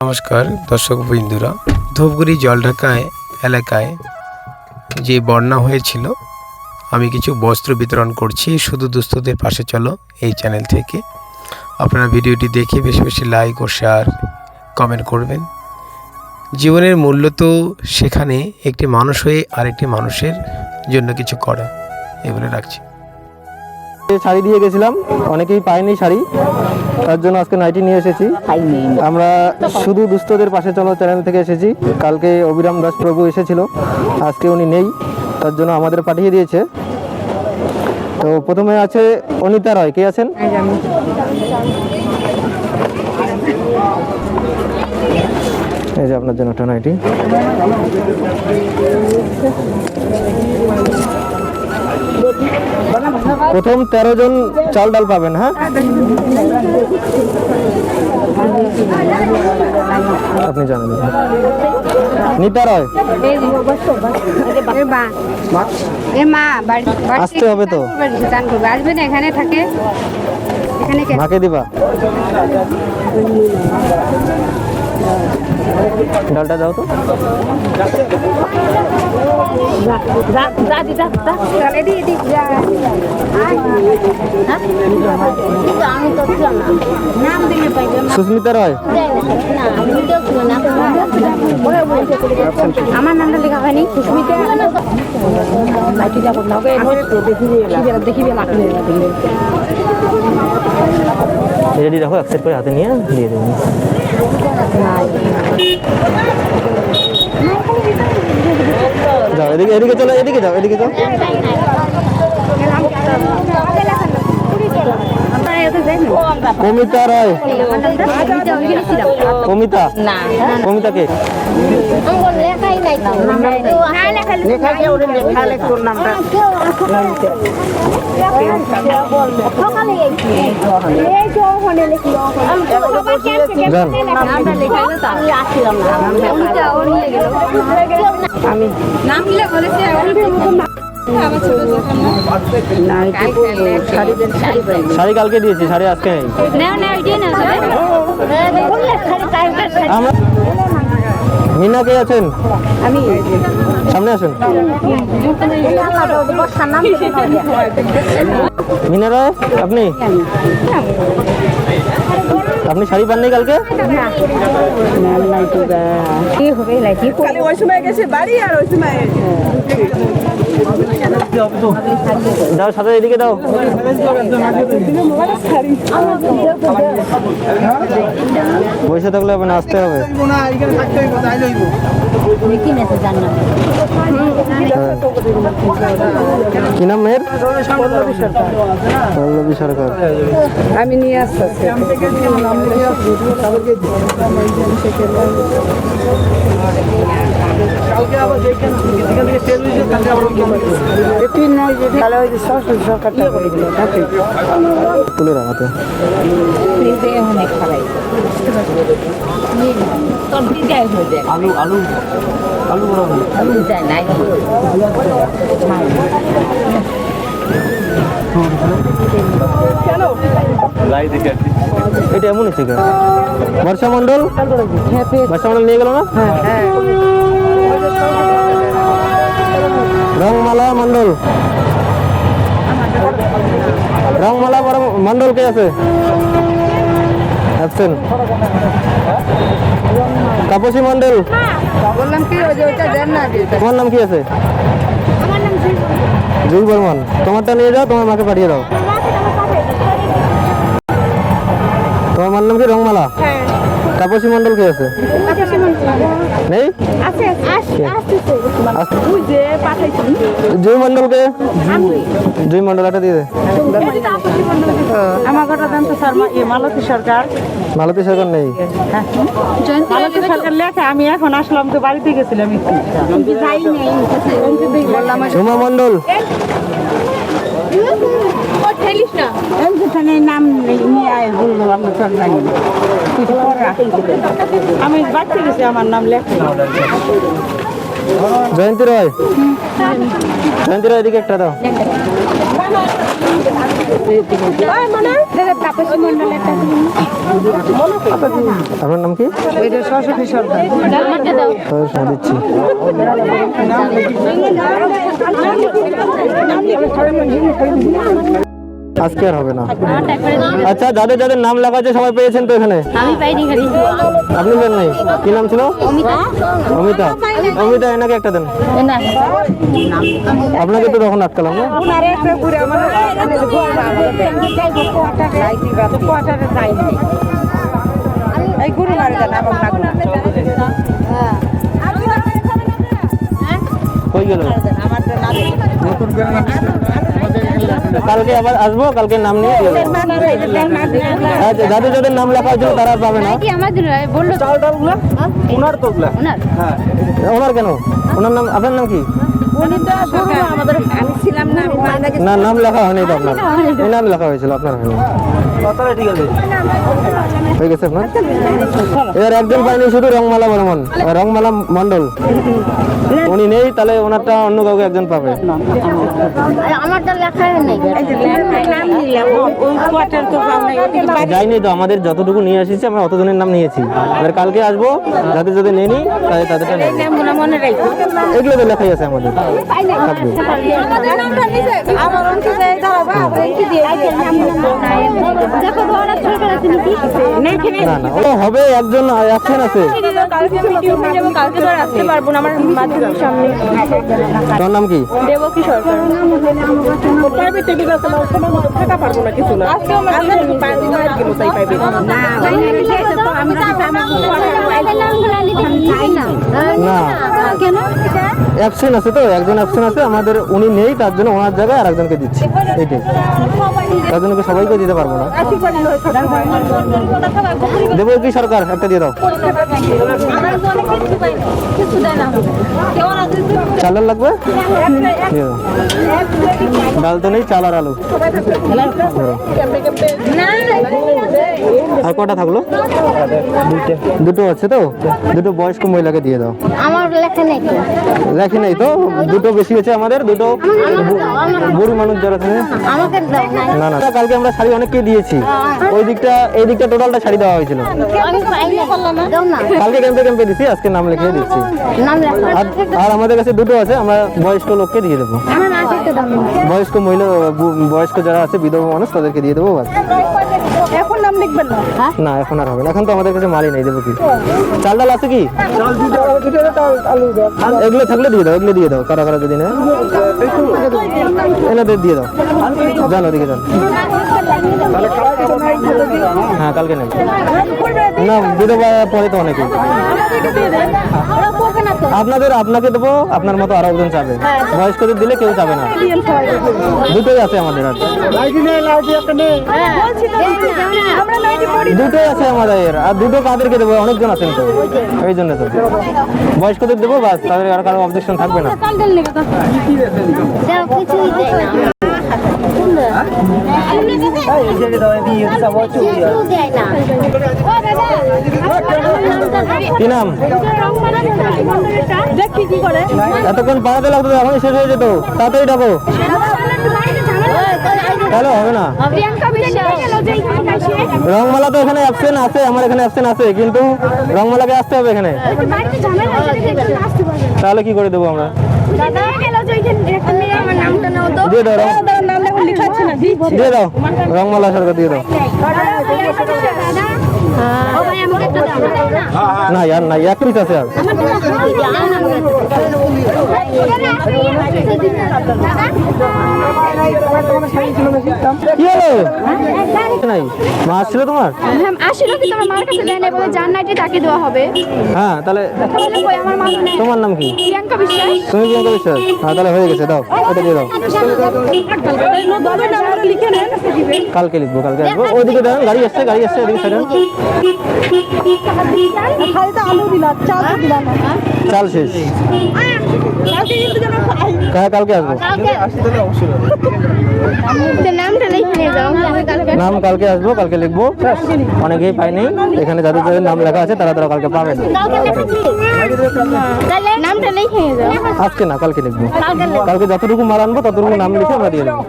নমস্কার, দর্শক বন্ধুরা ধূপগুড়ি জলঢাকায়, এলাকায় যে বন্যা হয়েছিল, আমি কিছু বস্ত্র বিতরণ করছি। শুধু দুস্থদের পাশে চলো এই চ্যানেল থেকে। আপনারা ভিডিওটি দেখে বেশি বেশি লাইক ও শেয়ার কমেন্ট করবেন। জীবনের মূল্য তো সেখানে একটি মানুষ হয়ে আরেকটি মানুষের জন্য কিছু করা এগুলো রাখছি। শাড়ি দিয়ে গেছিলাম অনেকেই পায়নি শাড়ি তার জন্য আজকে নাইটি নিয়ে এসেছি। আমরা শুধু দুস্থদের পাশে চলো চ্যানেল থেকে এসেছি। কালকে অবিরাম দাস প্রভু এসেছিল আজকে উনি নেই তার জন্য আমাদের পাঠিয়ে দিয়েছে। তো প্রথমে আছে অনিতা রয় কে আছেন? এই যে আপনার জন্য একটা নাইটি প্রথম তেরো জন চাল ডাল পাবেন হ্যাঁ? আপনি জানেন। নিতা রয়। এ মা বাড়ি বাড়ি আসতে হবে তো। বাড়ি চান করবে আসবে না এখানে থাকে মাকে দিবা। ডালটা দাও তো। সুস্মিতা রয় আমার নামটা লেখা হয়নি সুস্মিতা দেখিবে রেডি রাখো অ্যাকসেপ্ট করে হাতে নিয়ে দিয়ে দেবেন যাও, এদিকে এদিকে চলো, এদিকে যাও এদিকে যাও। কমিতা রয় কমিতা না কমিতা কে যান নাম দিলে বলেছে শাড়ি কালকে দিয়েছি শাড়ি আজকে নেই না না ওইটাই না আমরা মিনা কে আছেন আমি সামনে আসেন মিনা রায় আপনি আপনি শাড়ি পাননি কালকে কি হবে ওই সময় গেছে বাড়ি আর ওই সময় দাও সাথে এদিকে দাও। বসে থাকলে হবে না আসতে হবে। কি নাম মেয়ের? পল্লবী সরকার। আমি নিয়ে আসতেছি। তুলে রাখাতে হয়ে এটা এমনই ঠিক আছে বর্ষা মন্ডল বর্ষা মন্ডল নিয়ে গেল না? রংমালা মন্ডল রংমালা বড় মন্ডল কে আছে? অ্যাবসেন্ট তাপসী মন্ডল বললাম কি ওই যে ওইটা দেন না তোমার নাম কি আছে? জুই বর্মন। তোমারটা নিয়ে যাও তোমার মাকে পাঠিয়ে দাও। তোমার নাম কি? রংমালা? তাপসী মন্ডল কে আছে? নেই? জুই মন্ডলকে জুই মন্ডল একটা দিয়ে মালতী সরকার। মালতী সরকার নেই। মালতী সরকার লেখা আমি এখন আসলাম তো বাড়িতে গেছিলাম একটু। যাই নেই। বললাম সুমা মন্ডল নাম আয় বলল আমরা সব জানি না। কিছু আমি বাড়তে গেছি আমার নাম লেখা। জয়ন্তী রয়। জয়ন্তী রয় এদিকে একটা দাও। আপনার নাম কি? দিচ্ছি। আজকে আর হবে না। আচ্ছা যাদের যাদের নাম লেখা আছে সবাই পেয়েছেন তো এখানে? আমি আপনি দেন নাই? কি নাম ছিল? অমিতা। অমিতা। এনাকে একটা দেন। আপনাকে তো তখন আটকালাম না? এই গুরু মারে দেন কই গেল কালকে আবার আসব কালকে নাম নিয়ে দিয়ে। আচ্ছা যাদের যাদের নাম লেখা হয়েছিল তারা পাবে না। তো। ওনার তো ওনার। ওনার কেন? ওনার নাম আপনার নাম কি? না নাম লেখা হয়নি তো আপনার। নাম লেখা হয়েছিল আপনার হয়ে গেছে আপনার? এবার একজন পাইনি শুধু রংমালা বর্মন রংমালা মন্ডল উনি নেই তাহলে ওনারটা অন্য কাউকে একজন পাবে। আমারটা লেখা নেই এই যে নাম নিলাম ও- ওই কোয়ার্টার তো পাও নাই ওদিকে বাড়ি যাইনি তো আমাদের যতটুকু নিয়ে এসেছি আমরা অতজনের নাম নিয়েছি। এবার কালকে আসব যাদের যাদের নেই তাদের তাদেরটা নেই। মনে রাখো এগুলো তো লেখাই আছে আমাদের। থাকবে। না না ও হবে একজন অ্যাকশন আছে কালকে মিটিং হয়ে যাবে কালকে তো আর আসতে পারব না আমার মাধ্যমিক সামনে তোর নাম কি দেবকী সরকার না কেন অ্যাবসেন্ট আছে তো একজন অ্যাবসেন্ট আছে আমাদের উনি নেই তার জন্য ওনার জায়গায় আর একজনকে দিচ্ছি। এইটাই। তার জন্য সবাইকে দিতে পারব না? দেবো কি সরকার? একটা দিয়ে দাও। চালের লাগবে? দিয়ে দাও ডাল তো নেই চাল আর আলু। আর কটা থাকল? দুটো আছে তো? দুটো বয়স্ক মহিলাকে দিয়ে দাও। আমার লেখা নেই। তো। দুটো বেশি হয়েছে আমাদের দুটো বুড়ি মানুষ যারা থাকে। না। না কালকে আমরা শাড়ি অনেককে দিয়েছি। ওই দিকটা এই দিকটা টোটালটা শাড়ি দেওয়া হয়েছিল। কালকে ক্যাম্পে ক্যাম্পে দিচ্ছি আজকে নাম লিখিয়ে দিচ্ছি। আর আর আমাদের কাছে দুটো আছে আমরা বয়স্ক লোককে দিয়ে দেবো। বয়স্ক মহিলা বয়স্ক যারা আছে বিধবা মানুষ তাদেরকে দিয়ে দেবো বাস। এখন নাম লিখবেন না? না এখন আর হবে না। এখন তো আমাদের কাছে মালই নেই দেবো কি? চাল ডাল আছে কি? এগুলো থাকলে দিয়ে দাও এগুলো দিয়ে দাও কারা কারা যদি নেয়। এনাদের দিয়ে দাও। যান ওদিকে যান। হ্যাঁ কালকে নেই। না বিধবা পরে তো অনেকে না আপনাদের আপনাকে দেবো আপনার মতো আরও একজন চাবে বয়স্কদের দিলে কেউ চাবে না। দুটোই আছে আমাদের আর। আমরা নাইটি পড়ি দুটোই আছে আমাদের আর। দুটো কাদেরকে দেবো অনেকজন আছেন তো। এই জন্য তো। বয়স্কদের দেবো বাস তাদের আর কারও অবজেকশন থাকবে না। কি নাম দেখি কি করে এতক্ষণ পাড়াতে লাগতো এখন শেষ হয়ে যেত। তাড়াতাড়ি ডাকো। তাহলে হবে না। রংমালা তো এখানে অ্যাবসেন্ট আছে আমার এখানে অ্যাবসেন্ট আছে কিন্তু রংমালাকে আসতে হবে এখানে। তাহলে কি করে দেবো আমরা? দিয়ে দাও দিয়ে দাও রংমালা সরকার দিয়ে দাও। না আর না এক পিস আছে আর। কি হলো? নাই মাছ ছিল তোমার? আসলে কি তোমার মার কাছে দেয় না বলে নাইটে তাকে দেওয়া হবে। হ্যাঁ তাহলে মা তোমার নাম কি? প্রিয়াঙ্কা বিশ্বাস। তুমি প্রিয়াঙ্কা বিশ্বাস? হ্যাঁ তাহলে হয়ে গেছে দাও এটা দিয়ে দাও। কালকে লিখব কালকে আসব। ওইদিকে গাড়ি আসছে গাড়ি আসছে ওইদিকে সাইডে। খালি আলু দিলাম চাল তো দিলাম না। চাল শেষ। কালকে কিন্তু যেন পাই হ্যাঁ কালকে আসব। নামটা লিখে নিয়ে যাও। নাম কালকে আসব কালকে লিখব। অনেকেই পাইনি এখানে যাদের যাদের নাম লেখা আছে তারা তারা কালকে পাবেন নামটা লিখে নিয়ে যাও। আজকে না কালকে লিখব। কালকে কালকে যতটুকু মাল আনব ততটুকু নাম লিখে আমরা দিয়ে দেবো।